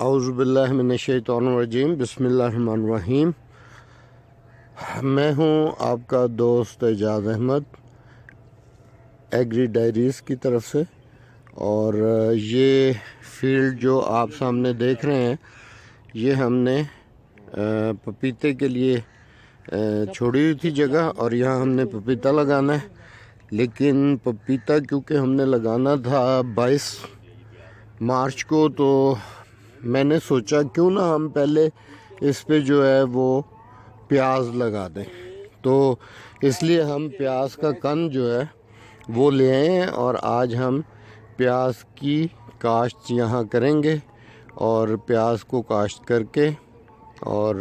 اعوذ باللہ من الشیطان الرجیم، بسم اللہ الرحمن الرحیم۔ میں ہوں آپ کا دوست اعجاز احمد ایگری ڈائریز کی طرف سے۔ اور یہ فیلڈ جو آپ سامنے دیکھ رہے ہیں، یہ ہم نے پپیتے کے لیے چھوڑی ہوئی تھی جگہ، اور یہاں ہم نے پپیتا لگانا ہے۔ لیکن پپیتا کیونکہ ہم نے لگانا تھا بائیس مارچ کو، تو میں نے سوچا کیوں نہ ہم پہلے اس پہ جو ہے وہ پیاز لگا دیں۔ تو اس لیے ہم پیاز کا کن جو ہے وہ لے آئے ہیں اور آج ہم پیاز کی کاشت یہاں کریں گے اور پیاز کو کاشت کر کے اور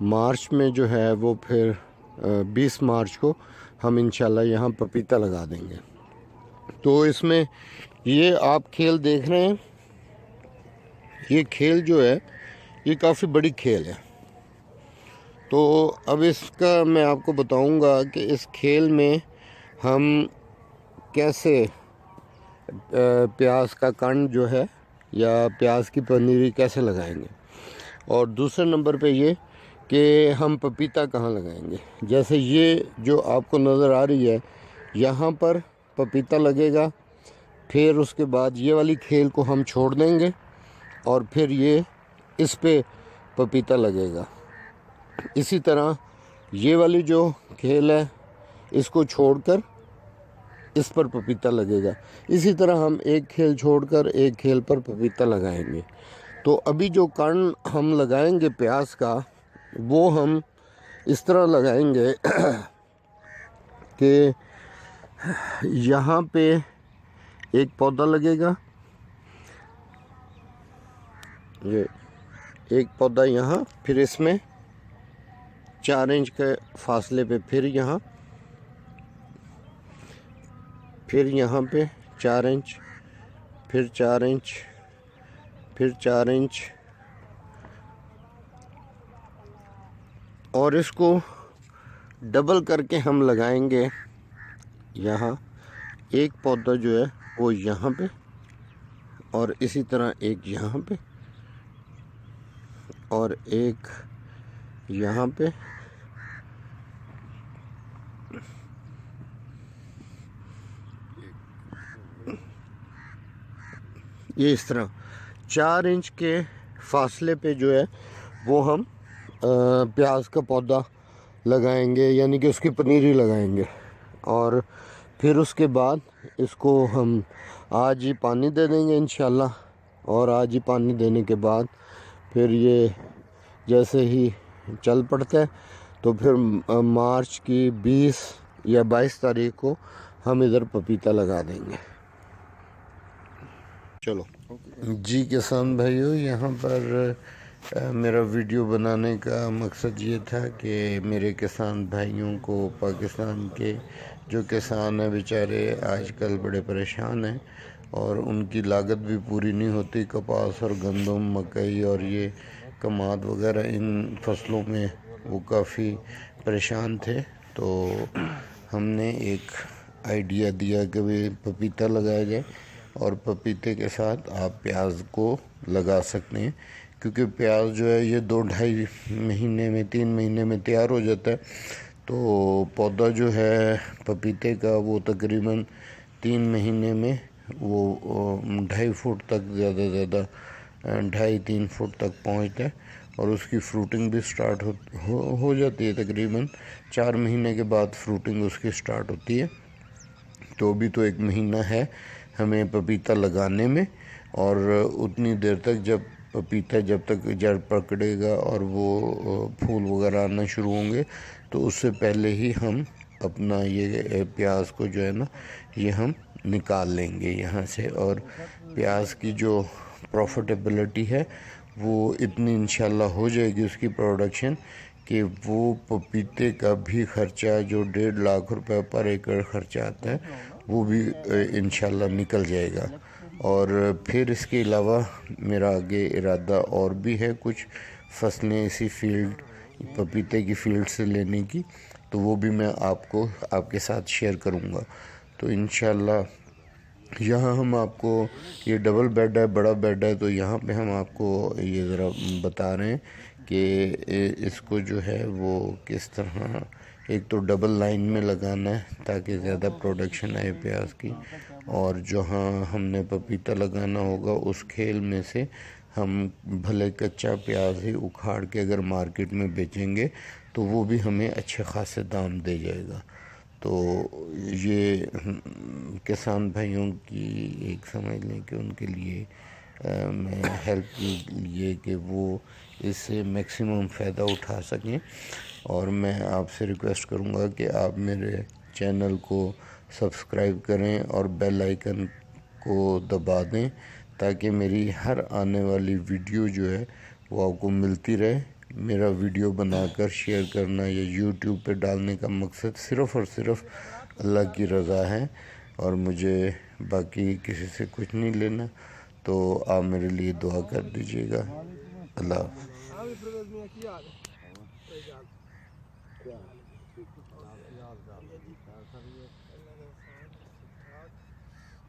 مارچ میں جو ہے وہ پھر بیس مارچ کو ہم انشاءاللہ یہاں پپیتا لگا دیں گے۔ تو اس میں یہ آپ کھیل دیکھ رہے ہیں۔ یہ کھیل جو ہے، یہ کافی بڑی کھیل ہے۔ تو اب اس کا میں آپ کو بتاؤں گا کہ اس کھیل میں ہم کیسے پیاز کا کنڈ جو ہے یا پیاز کی پنیری کیسے لگائیں گے۔ اور دوسرے نمبر پہ یہ کہ ہم پپیتا کہاں لگائیں گے۔ جیسے یہ جو آپ کو نظر آ رہی ہے، یہاں پر پپیتا لگے گا، پھر اس کے بعد یہ والی کھیل کو ہم چھوڑ دیں گے۔ اور پھر یہ اس پہ پپیتا لگے گا۔ اسی طرح یہ والی جو کھیل ہے، اس کو چھوڑ کر اس پر پپیتا لگے گا۔ اسی طرح ہم ایک کھیل چھوڑ کر ایک کھیل پر پپیتا لگائیں گے۔ تو ابھی جو کن ہم لگائیں گے پیاز کا، وہ ہم اس طرح لگائیں گے کہ یہاں پہ ایک پودا لگے گا۔ یہ ایک پودا یہاں، پھر اس میں چار انچ کے فاصلے پہ پھر یہاں پھر یہاں پہ چار انچ، پھر چار انچ، پھر چار انچ۔ اور اس کو ڈبل کر کے ہم لگائیں گے یہاں۔ ایک پودا جو ہے وہ یہاں پہ اور اسی طرح ایک یہاں پہ۔ اور ایک یہاں پہ۔ یہ اس طرح۔ چار انچ کے فاصلے پہ جو ہے، وہ ہم پیاز کا پودا لگائیں گے یعنی کہ اس کی پنیری لگائیں گے۔ اور پھر اس کے بعد اس کو ہم آج ہی پانی دے دیں گے انشاءاللہ۔ اور آج ہی پانی دینے کے بعد پھر یہ جیسے ہی چل پڑتا ہے، تو پھر مارچ کی بیس یا بائیس تاریخ کو ہم ادھر پپیتا لگا دیں گے۔ چلو۔ جی کسان بھائیو، یہاں پر میرا ویڈیو بنانے کا مقصد یہ تھا کہ میرے کسان بھائیوں کو، پاکستان کے جو کسان ہیں، بیچارے آج کل بڑے پریشان ہیں۔ اور ان کی لاگت بھی پوری نہیں ہوتی، کپاس اور گندم، مکئی اور یہ کماد وغیرہ، ان فصلوں میں وہ کافی پریشان تھے۔ تو ہم نے ایک آئیڈیا دیا کہ وہ پپیتا لگایا جائے اور پپیتے کے ساتھ آپ پیاز کو لگا سکتے ہیں، کیونکہ پیاز جو ہے یہ دو ڈھائی مہینے میں، تین مہینے میں تیار ہو جاتا ہے۔ تو پودا جو ہے پپیتے کا وہ تقریباً تین مہینے میں وہ ڈھائی فٹ تک زیادہ زیادہ، ڈھائی تین فٹ تک پہنچتا ہے اور اس کی فروٹنگ بھی سٹارٹ ہو ہو جاتی ہے تقریباً۔ چار مہینے کے بعد فروٹنگ اس کی سٹارٹ ہوتی ہے۔ تو ابھی تو ایک مہینہ ہے ہمیں پپیتا لگانے میں اور اتنی دیر تک جب پپیتا جب تک جڑ پکڑے گا اور وہ پھول وغیرہ آنا شروع ہوں گے تو اس سے پہلے ہی ہم اپنا یہ پیاز کو جو ہے نا، یہ ہم نکال لیں گے یہاں سے۔ اور پیاز کی جو پروفیٹیبلٹی ہے، وہ اتنی انشاءاللہ ہو جائے گی اس کی پروڈکشن کہ وہ پپیتے کا بھی خرچہ جو ڈیڑھ لاکھ روپے پر ایکڑ خرچہ آتا ہے، وہ بھی انشاءاللہ نکل جائے گا۔ اور پھر اس کے علاوہ میرا آگے ارادہ اور بھی ہے کچھ فصلیں اسی فیلڈ پپیتے کی فیلڈ سے لینے کی۔ تو وہ بھی میں آپ کو آپ کے ساتھ شیئر کروں گا۔ تو انشاءاللہ یہاں ہم آپ کو یہ ڈبل بیڈ ہے، بڑا بیڈ ہے، تو یہاں پہ ہم آپ کو یہ ذرا بتا رہے ہیں کہ اس کو جو ہے وہ کس طرح ایک تو ڈبل لائن میں لگانا ہے تاکہ زیادہ پروڈکشن آئے پیاز کی۔ اور جہاں ہم نے پپیتا لگانا ہوگا، اس کھیل میں سے ہم بھلے کچا پیاز ہی اکھاڑ کے اگر مارکیٹ میں بیچیں گے تو وہ بھی ہمیں اچھے خاصے دام دے جائے گا۔ تو یہ کسان بھائیوں کی ایک سمجھ لیں کہ ان کے لیے میں ہیلپ کے لیے کہ وہ اس سے میکسیمم فائدہ اٹھا سکیں۔ اور میں آپ سے ریکویسٹ کروں گا کہ آپ میرے چینل کو سبسکرائب کریں اور بیل آئیکن کو دبا دیں تاکہ میری ہر آنے والی ویڈیو جو ہے وہ آپ کو ملتی رہے۔ میرا ویڈیو بنا کر شیئر کرنا یا یوٹیوب پہ ڈالنے کا مقصد صرف اور صرف اللہ کی رضا ہے اور مجھے باقی کسی سے کچھ نہیں لینا، تو آپ میرے لیے دعا کر دیجیے گا۔ اللہ حافظ۔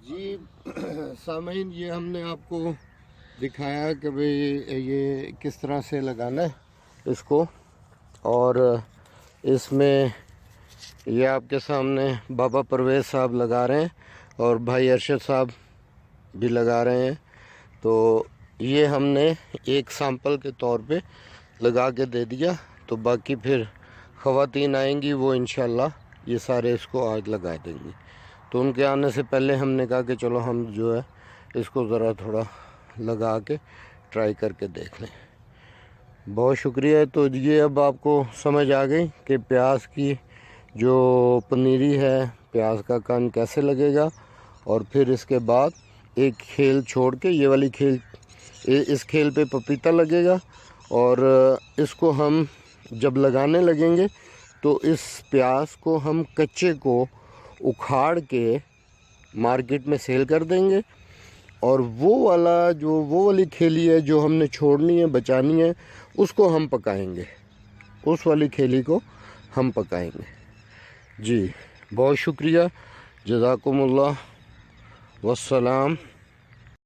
جی سامعین، یہ ہم نے آپ کو دکھایا کہ بھئی یہ کس طرح سے لگانا ہے۔ اس کو اور اس میں یہ آپ کے سامنے بابا پرویز صاحب لگا رہے ہیں اور بھائی ارشد صاحب بھی لگا رہے ہیں۔ تو یہ ہم نے ایک سامپل کے طور پہ لگا کے دے دیا۔ تو باقی پھر خواتین آئیں گی، وہ انشاءاللہ یہ سارے اس کو آج لگا دیں گی۔ تو ان کے آنے سے پہلے ہم نے کہا کہ چلو ہم جو ہے اس کو ذرا تھوڑا لگا کے ٹرائی کر کے دیکھ لیں۔ بہت شکریہ۔ تو یہ اب آپ کو سمجھ آ گئی کہ پیاز کی جو پنیری ہے، پیاز کا کان کیسے لگے گا۔ اور پھر اس کے بعد ایک کھیل چھوڑ کے یہ والی کھیل اس کھیل پہ پپیتا لگے گا۔ اور اس کو ہم جب لگانے لگیں گے تو اس پیاز کو ہم کچے کو اکھاڑ کے مارکیٹ میں سیل کر دیں گے۔ اور وہ والا جو وہ والی کھیلی ہے جو ہم نے چھوڑنی ہے، بچانی ہے، اس کو ہم پکائیں گے۔ اس والی کھیلی کو ہم پکائیں گے۔ جی بہت شکریہ۔ جزاکم اللہ۔ والسلام۔